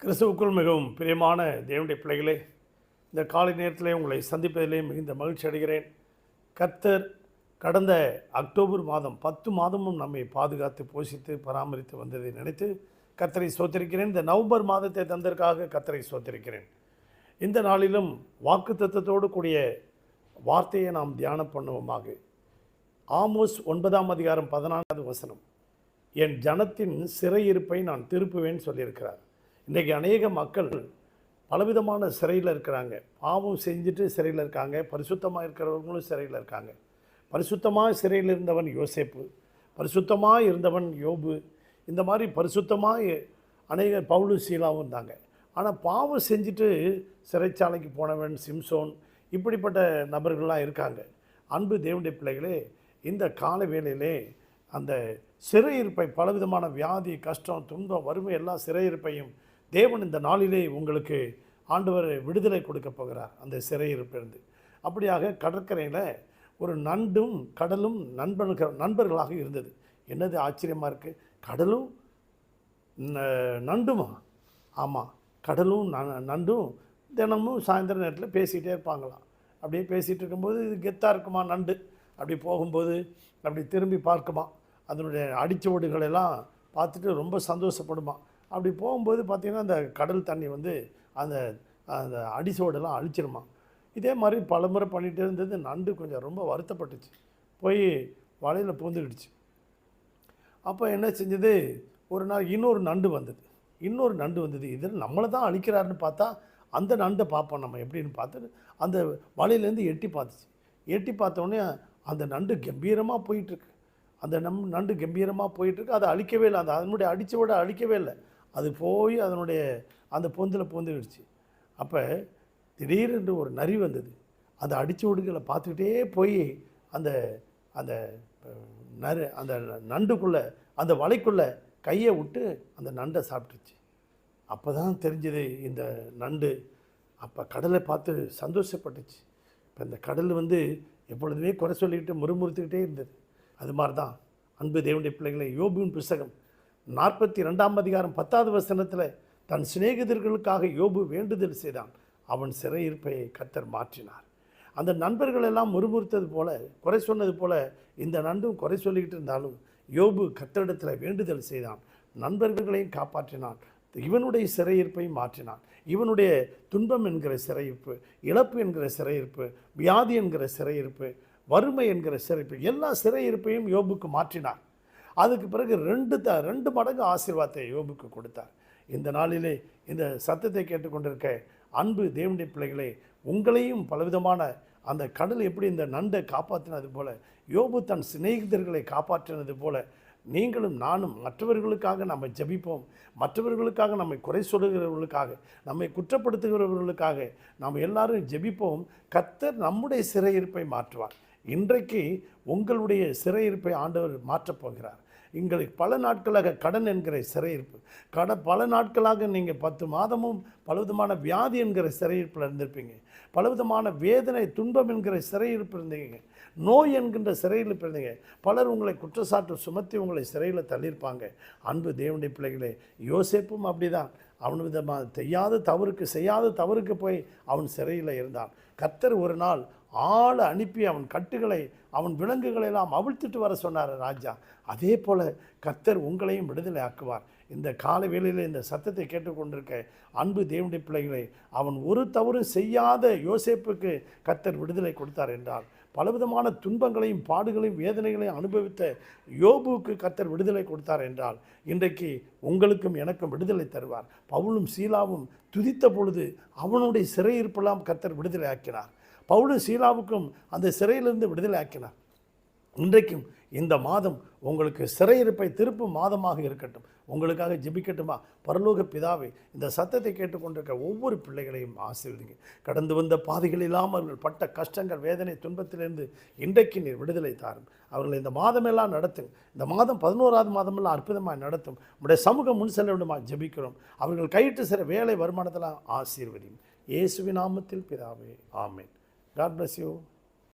கிறிஸ்துவுக்குள் மிகவும் பிரியமான தேவனுடைய பிள்ளைகளே இந்த காலை நேரத்தில் உங்களை சந்திப்பதிலே மிகுந்த மகிழ்ச்சி அடைகிறேன். கர்த்தர் கடந்த அக்டோபர் மாதம் பத்து மாதமும் நம்மை பாதுகாத்து போஷித்து பராமரித்து வந்ததை நினைத்து கர்த்தரை சோத்திருக்கிறேன் இந்த நவம்பர் மாதத்தை தந்ததற்காக கர்த்தரை சோத்திருக்கிறேன் இந்த நாளிலும் வாக்கு தத்துவத்தோடு கூடிய வார்த்தையை நாம் தியானம் பண்ணுவோமாக. ஆமோஸ் ஒன்பதாம் அதிகாரம் பதினான்காவது வசனம் என் ஜனத்தின் சிறையிருப்பை நான் திருப்புவேன் சொல்லியிருக்கிறார். இன்றைக்கி அநேக மக்கள் பலவிதமான சிறையில் இருக்கிறாங்க. பாவம் செஞ்சுட்டு சிறையில் இருக்காங்க. பரிசுத்தமாக இருக்கிறவங்களும் சிறையில் இருக்காங்க. பரிசுத்தமாக சிறையில் இருந்தவன் யோசேப்பு. பரிசுத்தமாக இருந்தவன் யோபு. இந்த மாதிரி பரிசுத்தமாக அநேக பவுலு சீலாவும் இருந்தாங்க. ஆனால் பாவம் செஞ்சுட்டு சிறைச்சாலைக்கு போனவன் சிம்சோன் இப்படிப்பட்ட நபர்கள்லாம் இருக்காங்க. அன்பு தேவனுடைய பிள்ளைகளே இந்த கால வேளையிலே அந்த சிறையிருப்பை பலவிதமான வியாதி கஷ்டம் துன்பம் வறுமை எல்லா சிறையிருப்பையும் தேவன் இந்த நாளிலே உங்களுக்கு ஆண்டவர் விடுதலை கொடுக்க போகிறார். அந்த சிறையிருப்பிலிருந்து அப்படியாக கடற்கரையில் ஒரு நண்டும் கடலும் நண்பர்கள் நண்பர்களாக இருந்தது. என்னது ஆச்சரியமாக இருக்குது கடலும் ந- நண்டுமா? ஆமாம் கடலும் ந- நண்டும் தினமும் சாயந்தர நேரத்தில் பேசிகிட்டே இருப்பாங்களாம். அப்படியே பேசிகிட்டு இருக்கும்போது இது கெத்தாக இருக்குமா நண்டு? அப்படி போகும்போது அப்படி திரும்பி பார்க்குமா? அதனுடைய அடிச்சுவடுகள் எல்லாம் பார்த்துட்டு ரொம்ப சந்தோஷப்படுமா? அப்படி போகும்போது பார்த்திங்கன்னா அந்த கடல் தண்ணி வந்து அந்த அந்த அடிசோடெல்லாம் அழிச்சிருமா. இதே மாதிரி பலமுறை பண்ணிகிட்டே இருந்தது. நண்டு கொஞ்சம் ரொம்ப வருத்தப்பட்டுச்சு. போய் வலையில் பூந்துக்கிடுச்சு அப்போ என்ன செஞ்சது? ஒரு நாள் இன்னொரு நண்டு வந்தது. இன்னொரு நண்டு வந்தது. இதில் நம்மளை தான் அழிக்கிறாருன்னு பார்த்தா அந்த நண்டை பார்ப்போம் நம்ம எப்படின்னு பார்த்துட்டு அந்த வலையிலேருந்து எட்டி பார்த்துச்சு. எட்டி பார்த்தோன்னே அந்த நண்டு கம்பீரமாக போயிட்டுருக்கு. அந்த நம் நண்டு கம்பீரமாக போயிட்டுருக்கு. அதை அழிக்கவே இல்லை. அந்த அதனுடைய அடிச்ச விட அழிக்கவே இல்லை. அது போய் அதனுடைய அந்த பொந்தில் பூந்துக்கிடுச்சு அப்போ திடீரென்று ஒரு நரி வந்தது. அந்த அடித்து ஒடுக்கலை பார்த்துக்கிட்டே போய் அந்த அந்த அஹ், நரு அந்த நண்டுக்குள்ளே அந்த வலைக்குள்ளே கையை விட்டு அந்த நண்டை சாப்பிட்டுச்சு. அப்போ தான் தெரிஞ்சது இந்த நண்டு அப்போ கடலை பார்த்து சந்தோஷப்பட்டுச்சு. இப்போ இந்த கடல் வந்து எப்பொழுதுமே குறை சொல்லிக்கிட்டு முறுமுறுத்துக்கிட்டே இருந்தது. அது மாதிரி தான் அன்பு தேவனுடைய பிள்ளைகளை யோபுவின் புஸ்தகம் நாற்பத்தி ரெண்டாம் அதிகாரம் பத்தாவது வசனத்தில் தன் சிநேகிதர்களுக்காக யோபு வேண்டுதல் செய்தான். அவன் சிறையிருப்பை கத்தர் மாற்றினார். அந்த நண்பர்கள் எல்லாம் முறுமுறுத்தது போல குறை சொன்னது போல இந்த நண்டும் குறை சொல்லிக்கிட்டு இருந்தாலும் யோபு கத்தரிடத்தில் வேண்டுதல் செய்தான். நண்பர்களையும் காப்பாற்றினான். இவனுடைய சிறையிருப்பையும் மாற்றினான். இவனுடைய துன்பம் என்கிற சிறையிருப்பு இழப்பு என்கிற சிறையிருப்பு வியாதி என்கிற சிறையிருப்பு வறுமை என்கிற சிறையிருப்பு எல்லா சிறையிருப்பையும் யோபுக்கு மாற்றினார். அதுக்கு பிறகு ரெண்டு த ரெண்டு மடங்கு ஆசீர்வாதத்தை யோபுக்கு கொடுத்தார். இந்த நாளிலே இந்த சத்தத்தை கேட்டுக்கொண்டிருக்க அன்பு தேவனுடைய பிள்ளைகளே உங்களையும் பலவிதமான அந்த கடல் எப்படி இந்த நண்டை காப்பாற்றினது போல யோபு தன் சிநேகிதர்களை காப்பாற்றினது போல நீங்களும் நானும் மற்றவர்களுக்காக நம்ம ஜெபிப்போம். மற்றவர்களுக்காக நம்மை குறை சொல்லுகிறவர்களுக்காக நம்மை குற்றப்படுத்துகிறவர்களுக்காக நாம் எல்லாரும் ஜெபிப்போம். கத்தர் நம்முடைய சிறையிருப்பை மாற்றுவார். இன்றைக்கு உங்களுடைய சிறையிருப்பை ஆண்டவர் மாற்றப் போகிறார். எங்களுக்கு பல நாட்களாக கடன் என்கிற சிறையிருப்பு கடன் பல நாட்களாக நீங்கள் பத்து மாதமும் பலவிதமான வியாதி என்கிற சிறையிருப்பில் இருந்திருப்பீங்க. பலவிதமான வேதனை துன்பம் என்கிற சிறையிருப்பு இருந்தீங்க. நோய் என்கின்ற சிறையில் இருந்தீங்க பலர் உங்களை குற்றச்சாட்டு சுமத்தி உங்களை சிறையில் தள்ளியிருப்பாங்க. அன்பு தேவனுடைய பிள்ளைகளே யோசேப்பும் அப்படிதான். அவன் விதமாக செய்யாத தவறுக்கு செய்யாத தவறுக்கு போய் அவன் சிறையில் இருந்தான். கத்தர் ஒரு நாள் ஆளை அனுப்பி அவன் கட்டுகளை அவன் விலங்குகளை எல்லாம் அவிழ்த்துட்டு வர சொன்னார் ராஜா. அதே போல் கத்தர் உங்களையும் விடுதலை ஆக்குவார். இந்த கால வேளையில் இந்த சத்தத்தை கேட்டுக்கொண்டிருக்க அன்பு தேவனுடைய பிள்ளைகளை அவன் ஒரு தவறும் செய்யாத யோசேப்புக்கு கத்தர் விடுதலை கொடுத்தார் என்றார். பலவிதமான துன்பங்களையும் பாடுகளையும் வேதனைகளையும் அனுபவித்த யோபுவுக்கு கத்தர் விடுதலை கொடுத்தார் என்றால் இன்றைக்கு உங்களுக்கும் எனக்கும் விடுதலை தருவார். பவுலும் சீலாவும் துதித்த பொழுது அவனுடைய சிறையிருப்பெல்லாம் கர்த்தர் விடுதலை ஆக்கினார். பவுலும் சீலாவுக்கும் அந்த சிறையிலிருந்து விடுதலை ஆக்கினார். இன்றைக்கும் இந்த மாதம் உங்களுக்கு சிறையிருப்பை திருப்பும் மாதமாக இருக்கட்டும். உங்களுக்காக ஜெபிக்கட்டுமா? பரலோக பிதாவை இந்த சத்தத்தை கேட்டுக்கொண்டிருக்க ஒவ்வொரு பிள்ளைகளையும் ஆசீர்வதிங்க. கடந்து வந்த பாதைகள் இல்லாமல் அவர்கள் பட்ட கஷ்டங்கள் வேதனை துன்பத்திலிருந்து இன்றைக்கு நீர் விடுதலை தாரும். அவர்களை இந்த மாதமெல்லாம் நடத்தும் இந்த மாதம் பதினோராவது மாதமெல்லாம் அற்புதமாக நடத்தும். உடைய சமூகம் முன் செல்ல விடுமா ஜெபிக்கிறோம். அவர்கள் கையிட்டு சிற வேலை வருமானத்தெல்லாம் ஆசீர்வதியும். இயேசுவின் நாமத்தில் பிதாவே ஆமேன். God bless you